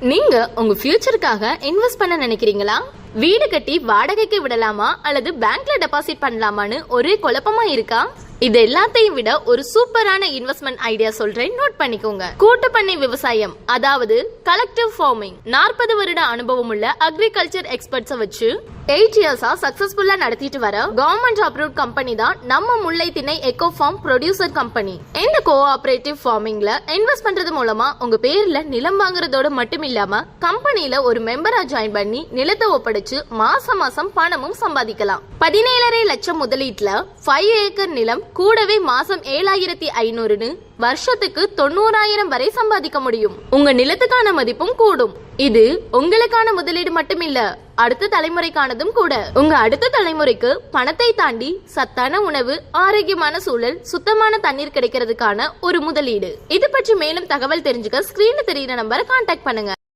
நீங்க உங்க ஃபியூச்சருக்காக இன்வெஸ்ட் பண்ண நினைக்கிறீங்களா? வீடு கட்டி வாடகைக்கு விடலாமா? அல்லது பேங்க்ல டெபாசிட் பண்ணலாமான்னு ஒரே குழப்பமா இருக்கா? இது எல்லாத்தையும் விட ஒரு சூப்பரான இன்வெஸ்ட்மெண்ட் ஐடியா சொல்றேன். நோட் பண்ணிக்கோங்க. கூட்டுப்பண்ணை விவசாயம் அதாவது கலெக்டிவ் ஃபார்மிங் நாற்பது வருட அனுபவம் உள்ள அக்ரிகல்ச்சர் எக்ஸ்பர்ட்ஸை வச்சு எயிட் இயர்ஸா சக்சஸ்ஃபுல்லா நடத்திட்டு வர கவர்மெண்ட் அப்ரூவ் கம்பெனி தான் நம்ம Mullai Thinai eco farm producer company இந்த கோஆபரேட்டிவ் ஃபார்மிங்ல இன்வெஸ்ட் பண்றது மூலமா உங்க பேர்ல நிலம் வாங்குறதோட மட்டும் இல்லாம கம்பெனில ஒரு மெம்பரா ஜாயின் பண்ணி நிலத்தை ஒப்படைச்சு மாசம் மாசம் பணமும் சம்பாதிக்கலாம். பதினேழரை லட்சம் முதலீட்டுல ஃபைவ் ஏக்கர் நிலம் கூடவே மாசம் ஏழாயிரத்தி ஐநூறுன்னு வருஷத்துக்கு தொண்ணூறாயிரம் வரை சம்பாதிக்க முடியும். உங்க நிலத்துக்கான மதிப்பும் கூடும். இது உங்களுக்கான முதலீடு மட்டுமில்ல. அடுத்த தலைமுறைக்கானதும் கூட. உங்க அடுத்த தலைமுறைக்கு பணத்தை தாண்டி சத்தான உணவு ஆரோக்கியமான சூழல் சுத்தமான தண்ணீர் கிடைக்கிறதுக்கான ஒரு முதலீடு. இது பற்றி மேலும் தகவல் தெரிஞ்சுக்க ஸ்கிரீன்ல தெரியுற நம்பரை கான்டாக்ட் பண்ணுங்க.